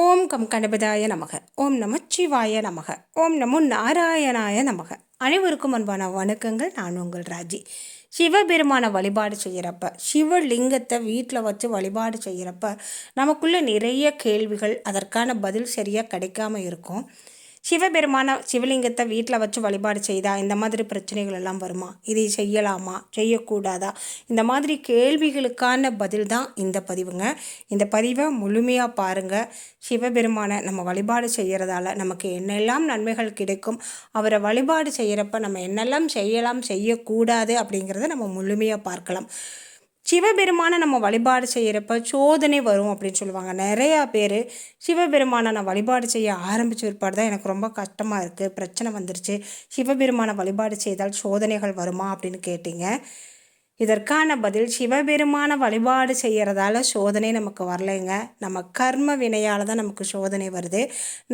ஓம் come கணபதாய நமக. ஓம் நமச்சிவாய நமக. ஓம் நமோ நாராயணாய நமக. அனைவருக்கும் அன்பான வணக்கங்கள். நான் உங்கள் ராஜி. சிவபெருமான வழிபாடு செய்கிறப்ப சிவலிங்கத்தை வீட்டில் வச்சு வழிபாடு செய்கிறப்ப நமக்குள்ளே நிறைய கேள்விகள் அதற்கான பதில் சரியாக கிடைக்காம இருக்கும். சிவபெருமான சிவலிங்கத்தை வீட்டில் வச்சு வழிபாடு செய்தா இந்த மாதிரி பிரச்சனைகள் எல்லாம் வருமா? இதை செய்யலாமா? செய்யக்கூடாதா? இந்த மாதிரி கேள்விகளுக்கான பதில் தான் இந்த பதிவுங்க. இந்த பதிவை முழுமையாக பாருங்கள் சிவபெருமானை நம்ம வழிபாடு செய்கிறதால நமக்கு என்னெல்லாம் நன்மைகள் கிடைக்கும்? அவரை வழிபாடு செய்கிறப்ப நம்ம என்னெல்லாம் செய்யலாம் செய்யக்கூடாது அப்படிங்கிறத நம்ம முழுமையாக பார்க்கலாம். சிவபெருமானை நம்ம வழிபாடு செய்கிறப்ப சோதனை வரும் அப்படின்னு சொல்லுவாங்க. நிறையா பேர் சிவபெருமானை நான் வழிபாடு செய்ய ஆரம்பித்த விற்பாடு தான் எனக்கு ரொம்ப கஷ்டமாக இருக்குது பிரச்சனை வந்துருச்சு. சிவபெருமானை வழிபாடு செய்தால் சோதனைகள் வருமா அப்படின்னு கேட்டிங்க. இதற்கான பதில் சிவபெருமான வழிபாடு செய்கிறதால சோதனை நமக்கு வரலைங்க. நம்ம கர்ம வினையால் தான் நமக்கு சோதனை வருது.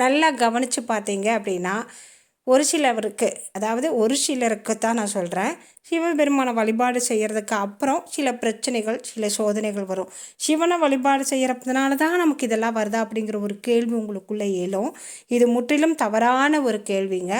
நல்லா கவனித்து பார்த்தீங்க அப்படின்னா ஒரு சிலவருக்கு அதாவது ஒரு சிலருக்கு தான் நான் சொல்கிறேன் சிவபெருமானை வழிபாடு செய்கிறதுக்கு அப்புறம் சில பிரச்சனைகள் சில சோதனைகள் வரும். சிவனை வழிபாடு செய்கிறதுனால தான் நமக்கு இதெல்லாம் வருதா அப்படிங்கிற ஒரு கேள்வி உங்களுக்குள்ளே எழும். இது முற்றிலும் தவறான ஒரு கேள்விங்க.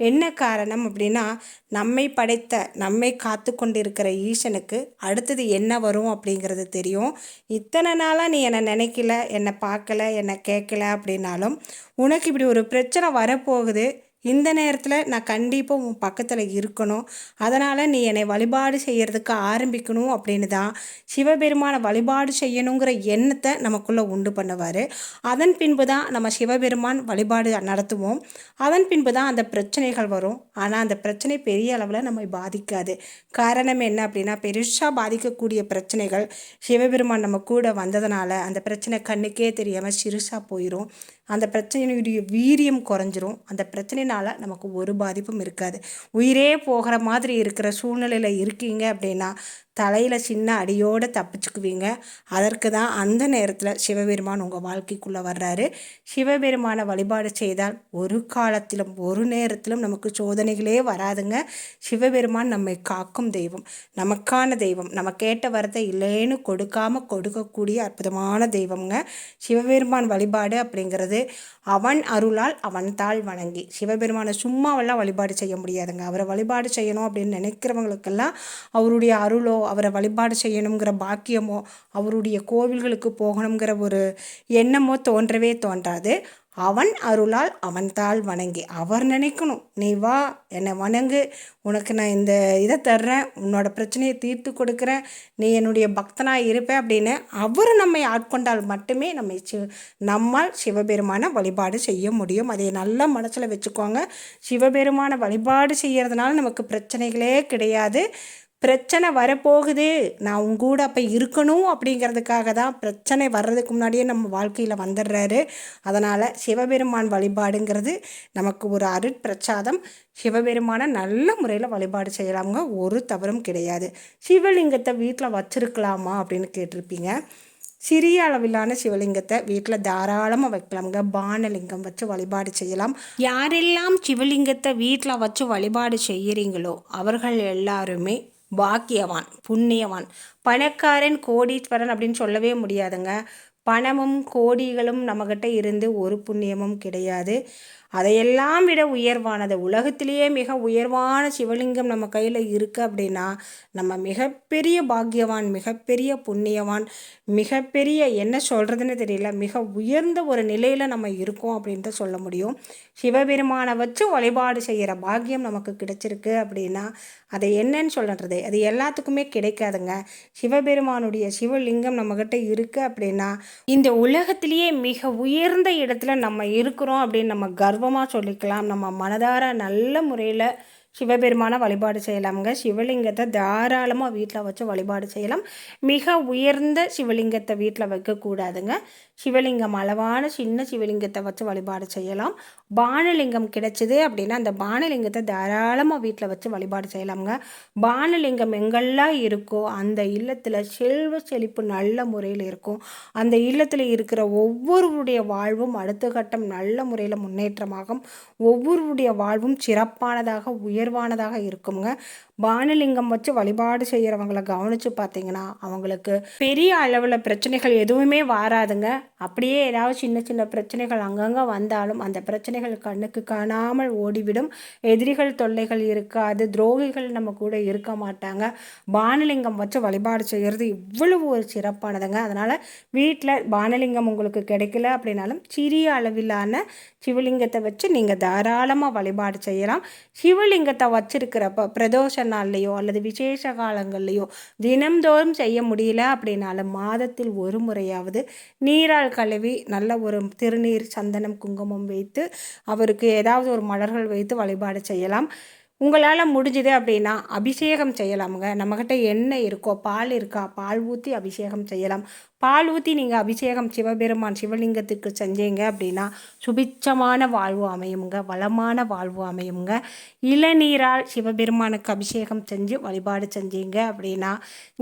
என்ன காரணம் அப்படின்னா நம்மை படைத்த நம்மை காத்து கொண்டிருக்கிற ஈசனுக்கு அடுத்தது என்ன வரும் அப்படிங்கிறது தெரியும். இத்தனை நாளாக நீ என்னை நினைக்கல என்னை பார்க்கல என்னை கேட்கல அப்படின்னாலும் உனக்கு இப்படி ஒரு பிரச்சனை வரப்போகுது இந்த நேரத்தில் நான் கண்டிப்பாக உன் பக்கத்தில் இருக்கணும். அதனால் நீ என்னை வழிபாடு செய்கிறதுக்கு ஆரம்பிக்கணும் அப்படின்னு தான் சிவபெருமானை வழிபாடு செய்யணுங்கிற எண்ணத்தை நமக்குள்ளே உண்டு பண்ணுவார். அதன் பின்பு தான் நம்ம சிவபெருமான் வழிபாடு நடத்துவோம். அதன் பின்பு தான் அந்த பிரச்சனைகள் வரும். ஆனால் அந்த பிரச்சனை பெரிய அளவில் நம்மை பாதிக்காது. காரணம் என்ன அப்படின்னா பெருசாக பாதிக்கக்கூடிய பிரச்சனைகள் சிவபெருமான் நம்ம கூட வந்ததுனால அந்த பிரச்சனை கண்ணுக்கே தெரியாமல் சிறுசாக போயிடும் அந்த பிரச்சனையுடைய வீரியம் குறைஞ்சிரும். அந்த பிரச்சனைனால நமக்கு ஒரு பாதிப்பும் இருக்காது. உயிரே போகிற மாதிரி இருக்கிற சூழ்நிலையில் இருக்கீங்க அப்படின்னா தலையில் சின்ன அடியோடு தப்பிச்சுக்குவீங்க. அதற்கு தான் அந்த நேரத்தில் சிவபெருமான் உங்கள் வாழ்க்கைக்குள்ளே வர்றாரு. சிவபெருமானை வழிபாடு செய்தால் ஒரு காலத்திலும் ஒரு நேரத்திலும் நமக்கு சோதனைகளே வராதுங்க. சிவபெருமான் நம்மை காக்கும் தெய்வம் நமக்கான தெய்வம் நம்ம கேட்ட வரத்தை இல்லைன்னு கொடுக்காம கொடுக்கக்கூடிய அற்புதமான தெய்வம்ங்க. சிவபெருமான் வழிபாடு அப்படிங்கிறது அவன் அருளால் அவன் தாள் வணங்கி சிவபெருமானை சும்மாவெல்லாம் வழிபாடு செய்ய முடியாதுங்க. அவரை வழிபாடு செய்யணும் அப்படின்னு நினைக்கிறவங்களுக்கெல்லாம் அவருடைய அருளோ அவரை வழிபாடு செய்யணுங்கிற பாக்கியமோ அவருடைய கோவில்களுக்கு போகணுங்கிற ஒரு எண்ணமோ தோன்றவே தோன்றாது. அவன் அருளால் அவன் தாள் வணங்கி அவர் நினைக்கணும். நீ வா என்னை வணங்கு. உனக்கு நான் இந்த இதை தர்றேன். உன்னோட பிரச்சனையை தீர்த்து கொடுக்குறேன். நீ என்னுடைய பக்தனாக இருப்பேன் அப்படின்னு அவர் நம்மை ஆட்கொண்டால் மட்டுமே நம்மை சி நம்மால் சிவபெருமான வழிபாடு செய்ய முடியும். அதை நல்ல மனசில் வச்சுக்கோங்க. சிவபெருமான வழிபாடு செய்கிறதுனால நமக்கு பிரச்சனைகளே கிடையாது. பிரச்சனை வரப்போகுது. நான் உங்க கூட அப்போ இருக்கணும் அப்படிங்கிறதுக்காக தான் பிரச்சனை வர்றதுக்கு முன்னாடியே நம்ம வாழ்க்கையில் வந்துடுறாரு. அதனால் சிவபெருமான் வழிபாடுங்கிறது நமக்கு ஒரு அருட்பிரச்சாதம் சிவபெருமானை நல்ல முறையில் வழிபாடு செய்யலாமுங்க. ஒரு தவறும் கிடையாது. சிவலிங்கத்தை வீட்டில் வச்சுருக்கலாமா அப்படின்னு கேட்டிருப்பீங்க. சிறிய அளவிலான சிவலிங்கத்தை வீட்டில் தாராளமாக வைக்கலாமுங்க. பானலிங்கம் வச்சு வழிபாடு செய்யலாம். யாரெல்லாம் சிவலிங்கத்தை வீட்டில் வச்சு வழிபாடு செய்கிறீங்களோ அவர்கள் எல்லாருமே பாக்கியவான் புண்ணியவான். பணக்காரன் கோடீஸ்வரன் அப்படின்னு சொல்லவே முடியாதுங்க. பணமும் கோடிகளும் நம்மக்கிட்ட இருந்து ஒரு புண்ணியமும் கிடையாது. அதையெல்லாம் விட உயர்வானது. உலகத்திலேயே மிக உயர்வான சிவலிங்கம் நம்ம கையில் இருக்குது அப்படின்னா நம்ம மிகப்பெரிய பாக்கியவான் மிகப்பெரிய புண்ணியவான் மிகப்பெரிய என்ன சொல்கிறதுன்னு தெரியல மிக உயர்ந்த ஒரு நிலையில் நம்ம இருக்கோம் அப்படின்ட்டு சொல்ல முடியும். சிவபெருமானை வச்சு வழிபாடு செய்கிற பாக்கியம் நமக்கு கிடைச்சிருக்கு அப்படின்னா அதை என்னன்னு சொல்கிறது அது எல்லாத்துக்குமே கிடைக்காதுங்க. சிவபெருமானுடைய சிவலிங்கம் நம்மக்கிட்ட இருக்குது அப்படின்னா இந்த உலகத்திலேயே மிக உயர்ந்த இடத்துல நம்ம இருக்கிறோம் அப்படின்னு நம்ம கர்வமாக சொல்லிக்கலாம். நம்ம மனதார நல்ல முறையில் சிவபெருமானை வழிபாடு செய்யலாமுங்க. சிவலிங்கத்தை தாராளமாக வீட்டில் வச்சு வழிபாடு செய்யலாம். மிக உயர்ந்த சிவலிங்கத்தை வீட்டில் வைக்கக்கூடாதுங்க. சிவலிங்கம் அளவான சின்ன சிவலிங்கத்தை வச்சு வழிபாடு செய்யலாம். பானலிங்கம் கிடைச்சிது அப்படின்னா அந்த பானலிங்கத்தை தாராளமாக வீட்டில் வச்சு வழிபாடு செய்யலாமுங்க. பானலிங்கம் எங்கெல்லாம் இருக்கோ அந்த இல்லத்தில் செல்வ செழிப்பு நல்ல முறையில் இருக்கும். அந்த இல்லத்தில் இருக்கிற ஒவ்வொருவருடைய வாழ்வும் அடுத்த கட்டம் நல்ல முறையில் முன்னேற்றமாகும். ஒவ்வொருவருடைய வாழ்வும் சிறப்பானதாக உயர்வானதாக இருக்குங்க பானலிங்கம் வச்சு வழிபாடு செய்கிறவங்கள கவனித்து பார்த்தீங்கன்னா அவங்களுக்கு பெரிய அளவில் பிரச்சனைகள் எதுவுமே வராதுங்க. அப்படியே ஏதாவது சின்ன சின்ன பிரச்சனைகள் அங்கங்கே வந்தாலும் அந்த பிரச்சனைகள் கண்ணுக்கு காணாமல் ஓடிவிடும். எதிரிகள் தொல்லைகள் இருக்காது துரோகிகள் நம்ம கூட இருக்க மாட்டாங்க. பானலிங்கம் வச்சு வழிபாடு செய்கிறது இவ்வளவு ஒரு சிறப்பானதுங்க. அதனால் வீட்டில் பானலிங்கம் உங்களுக்கு கிடைக்கல அப்படின்னாலும் சிறிய அளவிலான சிவலிங்கத்தை வச்சு நீங்கள் தாராளமாக வழிபாடு செய்யலாம். சிவலிங்கத்தை வச்சிருக்கிறப்ப பிரதோஷ நாள்லையோ அல்லது விசேஷ காலங்கள்லையோ தினம்தோறும் செய்ய முடியல அப்படின்னாலும் மாதத்தில் ஒரு முறையாவது நீரால் கழுவி நல்ல ஒரு திருநீர் சந்தனம் குங்குமம் வைத்து அவருக்கு ஏதாவது ஒரு மலர்கள் வைத்து வழிபாடு செய்யலாம். உங்களால் முடிஞ்சுது அப்படின்னா அபிஷேகம் செய்யலாமுங்க. நம்மக்கிட்ட எண்ணெய் இருக்கோ பால் இருக்கா பால் ஊற்றி அபிஷேகம் செய்யலாம். பால் ஊற்றி நீங்கள் அபிஷேகம் சிவபெருமான் சிவலிங்கத்துக்கு செஞ்சீங்க அப்படின்னா சுபிச்சமான வாழ்வு அமையுங்க வளமான வாழ்வு அமையுங்க. இளநீரால் சிவபெருமானுக்கு அபிஷேகம் செஞ்சு வழிபாடு செஞ்சீங்க அப்படின்னா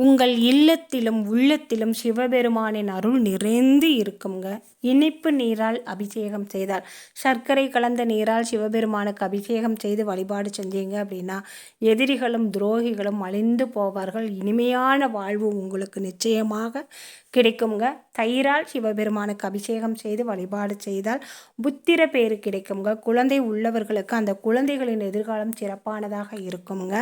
உங்கள் இல்லத்திலும் உள்ளத்திலும் சிவபெருமானின் அருள் நிறைந்து இருக்குங்க. இனிப்பு நீரால் அபிஷேகம் செய்தால் சர்க்கரை கலந்த நீரால் சிவபெருமானுக்கு அபிஷேகம் செய்து வழிபாடு செஞ்சீங்க அப்படின்னா எதிரிகளும் துரோகிகளும் அழிந்து போவார்கள். இனிமையான வாழ்வு உங்களுக்கு நிச்சயமாக கிடை கிடைக்குங்க தயிரால் சிவபெருமானுக்கு அபிஷேகம் செய்து வழிபாடு செய்தால் புத்திர பேர் கிடைக்குங்க குழந்தை உள்ளவர்களுக்கு அந்த குழந்தைகளின் எதிர்காலம் சிறப்பானதாக இருக்குங்க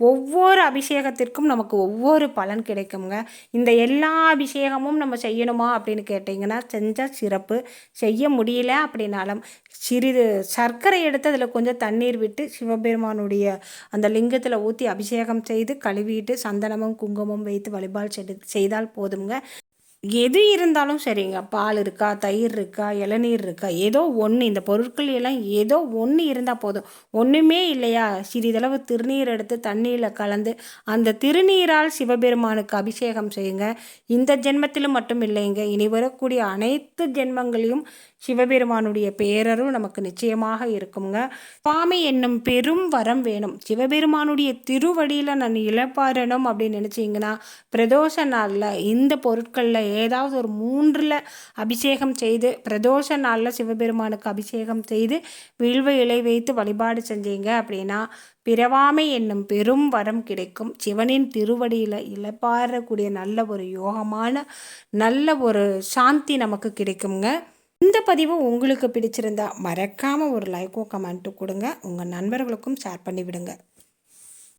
ஒவ்வொரு அபிஷேகத்திற்கும் நமக்கு ஒவ்வொரு பலன் கிடைக்குங்க இந்த எல்லா அபிஷேகமும் நம்ம செய்யணுமா அப்படின்னு கேட்டிங்கன்னா செஞ்சால் சிறப்பு. செய்ய முடியல அப்படின்னாலும் சிறிது சர்க்கரை எடுத்து அதில் கொஞ்சம் தண்ணீர் விட்டு சிவபெருமானுடைய அந்த லிங்கத்தில் ஊற்றி அபிஷேகம் செய்து கழுவிட்டு சந்தனமும் குங்குமம் வைத்து வழிபாடு செய்தால் போதுங்க எது இருந்தாலும் சரிங்க. பால் இருக்கா தயிர் இருக்கா இளநீர் இருக்கா ஏதோ ஒன்று இந்த பொருட்கள் எல்லாம் ஏதோ ஒன்று இருந்தால் போதும். ஒன்றுமே இல்லையா? சிறிதளவு திருநீர் எடுத்து தண்ணியில் கலந்து அந்த திருநீரால் சிவபெருமானுக்கு அபிஷேகம் செய்யுங்க. இந்த ஜென்மத்திலும் மட்டும் இல்லைங்க. இனி வரக்கூடிய அனைத்து ஜென்மங்களையும் சிவபெருமானுடைய பேரரும் நமக்கு நிச்சயமாக இருக்குங்க. சுவாமி என்னும் பெரும் வரம் வேணும். சிவபெருமானுடைய திருவடியில் நான் இழப்பாரணும் அப்படின்னு நினச்சிங்கன்னா பிரதோஷ நாளில் இந்த பொருட்களில் ஏதாவது ஒரு மூன்றில் அபிஷேகம் செய்து பிரதோஷ நாளில் சிவபெருமானுக்கு அபிஷேகம் செய்து வில்வ இலை வைத்து வழிபாடு செஞ்சீங்க அப்படின்னா பிறவாமை என்னும் பெரும் வரம் கிடைக்கும். சிவனின் திருவடியில் இழப்பாறக்கூடிய நல்ல ஒரு யோகமான நல்ல ஒரு சாந்தி நமக்கு கிடைக்குங்க. இந்த பதிவு உங்களுக்கு பிடிச்சிருந்தா மறக்காமல் ஒரு லைக்கோ கமெண்ட்டு கொடுங்க. உங்கள் நண்பர்களுக்கும் ஷேர் பண்ணி விடுங்க